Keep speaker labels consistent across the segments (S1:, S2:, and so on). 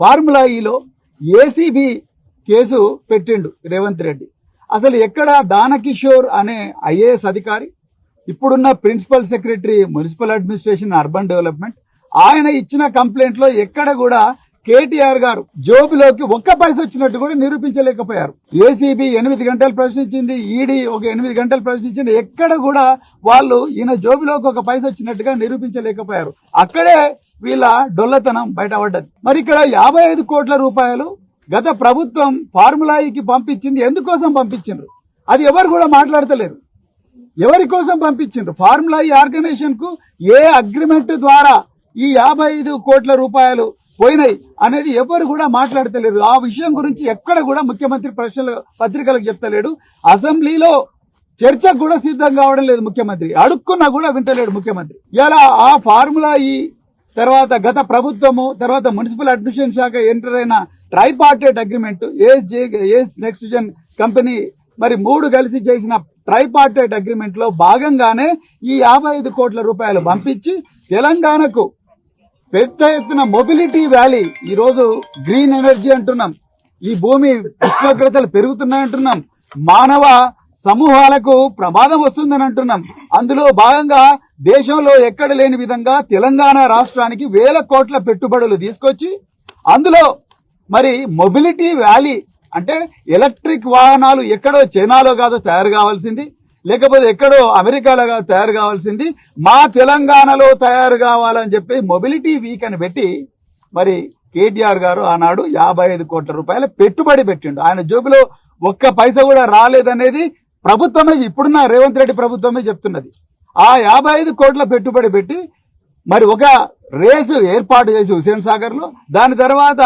S1: Formula e ఈలో ACB case పెట్టిండు రేవంత్ రెడ్డి. అసలు ఎక్కడ దానకిషోర్ అనే ఐఏఎస్ అధికారి ఇప్పుడున్న principal secretary municipal administration urban development ఆయన ఇచ్చిన కంప్లైంట్లో ఎక్కడ కూడా కేటీఆర్ గారు జోబులోకి ఒక్క పైస వచ్చినట్టు కూడా నిరూపించలేకపోయారు. ఏసీబీ ఎనిమిది గంటలు ప్రశ్నించింది ఈడీ ఒక ఎనిమిది గంటలు ప్రశ్నించింది ఎక్కడ కూడా వాళ్ళు ఈయన జోబులోకి ఒక పైస వచ్చినట్టుగా నిరూపించలేకపోయారు. అక్కడే వీళ్ళ డొల్లతనం బయటపడ్డది. మరి ఇక్కడ యాభై ఐదు కోట్ల రూపాయలు గత ప్రభుత్వం ఫార్ములాయికి పంపించింది ఎందుకోసం పంపించిండ్రు? అది ఎవరు కూడా మాట్లాడతలేరు. ఎవరి కోసం పంపించిండ్రు? ఫార్ములా ఈ ఆర్గనైజేషన్కు ఏ అగ్రిమెంట్ ద్వారా ఈ యాభై ఐదు కోట్ల రూపాయలు పోయినాయి అనేది ఎవరు కూడా మాట్లాడతలేరు. ఆ విషయం గురించి ఎక్కడ కూడా ముఖ్యమంత్రి ప్రశ్నలు పత్రికలకు చెప్తలేడు. అసెంబ్లీలో చర్చకు కూడా సిద్ధం కావడం లేదు ముఖ్యమంత్రి. అడుక్కున్నా కూడా వింటలేడు ముఖ్యమంత్రి. ఇలా ఆ ఫార్ములా ఈ తర్వాత గత ప్రభుత్వము తర్వాత మున్సిపల్ అడ్మినిస్ట్రేషన్ శాఖ ఎంటర్ అయిన tripartite agreement ASJ AS next gen company మరి మూడు కలిసి చేసిన ట్రైపార్టెడ్ అగ్రిమెంట్లో భాగంగానే ఈ యాభై ఐదు కోట్ల రూపాయలు పంపించి తెలంగాణకు పెద్ద ఎత్తున మొబిలిటీ వ్యాలీ ఈ రోజు గ్రీన్ ఎనర్జీ అంటున్నాం. ఈ భూమి ఉష్ణోగ్రతలు పెరుగుతున్నాయంటున్నాం మానవ సమూహాలకు ప్రమాదం వస్తుందని అంటున్నాం. అందులో భాగంగా దేశంలో ఎక్కడ లేని విధంగా తెలంగాణ రాష్ట్రానికి వేల కోట్ల పెట్టుబడులు తీసుకొచ్చి అందులో మరి మొబిలిటీ వ్యాలీ అంటే ఎలక్ట్రిక్ వాహనాలు ఎక్కడో చైనాలో కాదో తయారు కావాల్సింది. లేకపోతే ఎక్కడో అమెరికాలో తయారు కావాల్సింది మా తెలంగాణలో తయారు కావాలని చెప్పి మొబిలిటీ వీక్ అని పెట్టి మరి కేటీఆర్ గారు ఆనాడు యాభై ఐదు కోట్ల రూపాయల పెట్టుబడి పెట్టిండు. ఆయన జోబులో ఒక్క పైసా కూడా రాలేదనేది ప్రభుత్వమే ఇప్పుడున్న రేవంత్ రెడ్డి ప్రభుత్వమే చెప్తున్నది. ఆ యాభై ఐదు కోట్ల పెట్టుబడి పెట్టి మరి ఒక రేసు ఏర్పాటు చేసి హుసేన్ సాగర్లో దాని తర్వాత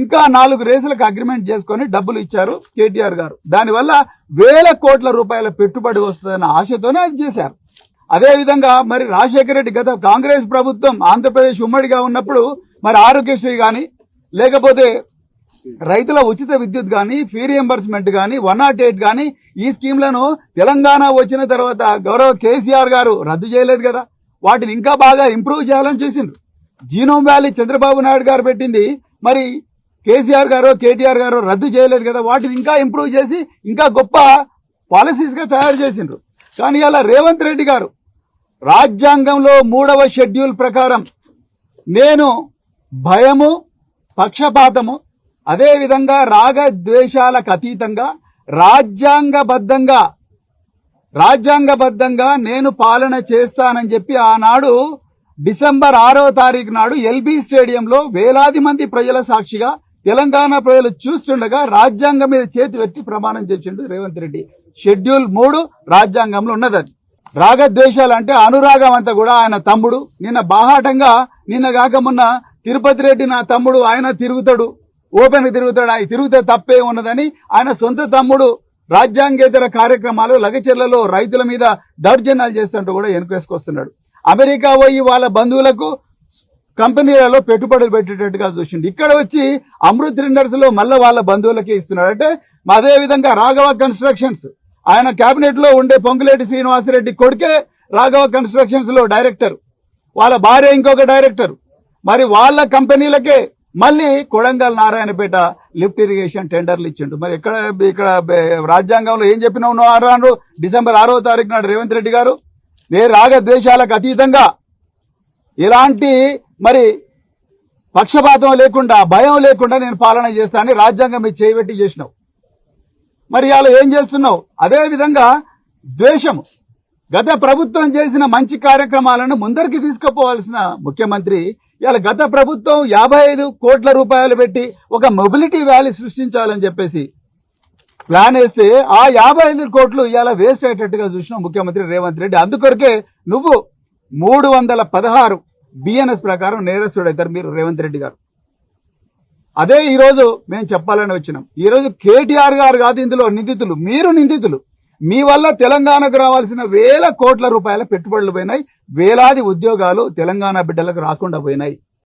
S1: ఇంకా నాలుగు రేసులకు అగ్రిమెంట్ చేసుకొని డబ్బులు ఇచ్చారు కేటీఆర్ గారు. దానివల్ల వేల కోట్ల రూపాయల పెట్టుబడి వస్తుందన్న ఆశతోనే అది చేశారు. అదేవిధంగా మరి రాజశేఖర రెడ్డి గత కాంగ్రెస్ ప్రభుత్వం ఆంధ్రప్రదేశ్ ఉమ్మడిగా ఉన్నప్పుడు మరి ఆరోగ్యశ్రీ కానీ లేకపోతే రైతుల ఉచిత విద్యుత్ కానీ ఫీ రియంబర్స్మెంట్ కానీ వన్ నాట్ ఎయిట్ కానీ ఈ స్కీమ్లను తెలంగాణ వచ్చిన తర్వాత గౌరవ కేసీఆర్ గారు రద్దు చేయలేదు కదా. వాటిని ఇంకా బాగా ఇంప్రూవ్ చేయాలని చూసిండ్రు. జీనోమ్ వ్యాలీ చంద్రబాబు నాయుడు గారు పెట్టింది. మరి కేసీఆర్ గారు కేటీఆర్ గారు రద్దు చేయలేదు కదా వాటిని ఇంకా ఇంప్రూవ్ చేసి ఇంకా గొప్ప పాలసీస్గా తయారు చేసిండ్రు. కానీ అలా రేవంత్ రెడ్డి గారు రాజ్యాంగంలో మూడవ షెడ్యూల్ ప్రకారం నేను భయము పక్షపాతము అదేవిధంగా రాగ ద్వేషాలకు అతీతంగా రాజ్యాంగబద్ధంగా రాజ్యాంగబద్ధంగా నేను పాలన చేస్తానని చెప్పి ఆనాడు డిసెంబర్ ఆరో తారీఖు నాడు ఎల్బీ స్టేడియంలో వేలాది మంది ప్రజల సాక్షిగా తెలంగాణ ప్రజలు చూస్తుండగా రాజ్యాంగం మీద చేతి పెట్టి ప్రమాణం చేసిండు రేవంత్ రెడ్డి. షెడ్యూల్ మూడు రాజ్యాంగంలో ఉన్నది అది. రాగద్వేషాలు అంటే అనురాగం అంతా కూడా ఆయన తమ్ముడు. నిన్న బాహాటంగా నిన్న కాక మొన్న తిరుపతి రెడ్డి నా తమ్ముడు ఆయన తిరుగుతాడు. ఓపెన్ తిరుగుతాడు ఆయన తిరిగితే తప్పే ఉన్నదని ఆయన సొంత తమ్ముడు. రాజ్యాంగేతర కార్యక్రమాలు లగచెర్లలో రైతుల మీద దౌర్జన్యాలు చేస్తుంటూ కూడా వెనుకేసుకొస్తున్నాడు అమెరికా పోయి వాళ్ళ బంధువులకు కంపెనీలలో పెట్టుబడులు పెట్టేటట్టుగా చూసిండు. ఇక్కడ వచ్చి అమృత్ రెండర్స్లో మళ్ళీ వాళ్ళ బంధువులకే ఇస్తున్నాడు అంటే అదే విధంగా రాఘవ కన్స్ట్రక్షన్స్. ఆయన కేబినెట్లో ఉండే పొంగులేటి శ్రీనివాసరెడ్డి కొడుకే రాఘవ కన్స్ట్రక్షన్స్లో డైరెక్టర్ వాళ్ళ భార్య ఇంకొక డైరెక్టర్ మరి వాళ్ళ కంపెనీలకే మళ్ళీ కొడంగల్ నారాయణపేట లిఫ్ట్ ఇరిగేషన్ టెండర్లు ఇచ్చిండు. మరి ఇక్కడ ఇక్కడ రాజ్యాంగంలో ఏం చెప్పినావు నువ్వు ఆరు డిసెంబర్ ఆరో తారీఖు నాడు రేవంత్ రెడ్డి గారు? ఏ రాగద్వేషాలకు అతీతంగా. ఎలాంటి మరి పక్షపాతం లేకుండా భయం లేకుండా నేను పాలన చేస్తానని రాజ్యాంగం మీద చేయబెట్టి చేసినావు. మరి ఇలా ఏం చేస్తున్నావు? అదే విధంగా ద్వేషము. గత ప్రభుత్వం చేసిన మంచి కార్యక్రమాలను ముందరికి తీసుకుపోవాల్సిన ముఖ్యమంత్రి ఇలా గత ప్రభుత్వం యాభై ఐదు కోట్ల రూపాయలు పెట్టి ఒక మొబిలిటీ వ్యాలీ సృష్టించాలని చెప్పేసి ప్లాన్ వేస్తే ఆ యాభై ఐదు కోట్లు ఇవాళ వేస్ట్ అయ్యేటట్టుగా చూసిన ముఖ్యమంత్రి రేవంత్ రెడ్డి. అందుకొరకే నువ్వు మూడు వందల పదహారు బిఎన్ఎస్ ప్రకారం నేరస్తుడైతారు మీరు రేవంత్ రెడ్డి గారు. అదే ఈరోజు మేము చెప్పాలని వచ్చినాం. ఈ రోజు కేటీఆర్ గారు కాదు ఇందులో నిందితులు. మీరు నిందితులు. మీ వల్ల తెలంగాణకు రావాల్సిన వేల కోట్ల రూపాయల పెట్టుబడులు పోయినాయి. వేలాది ఉద్యోగాలు తెలంగాణ బిడ్డలకు రాకుండా పోయినాయి.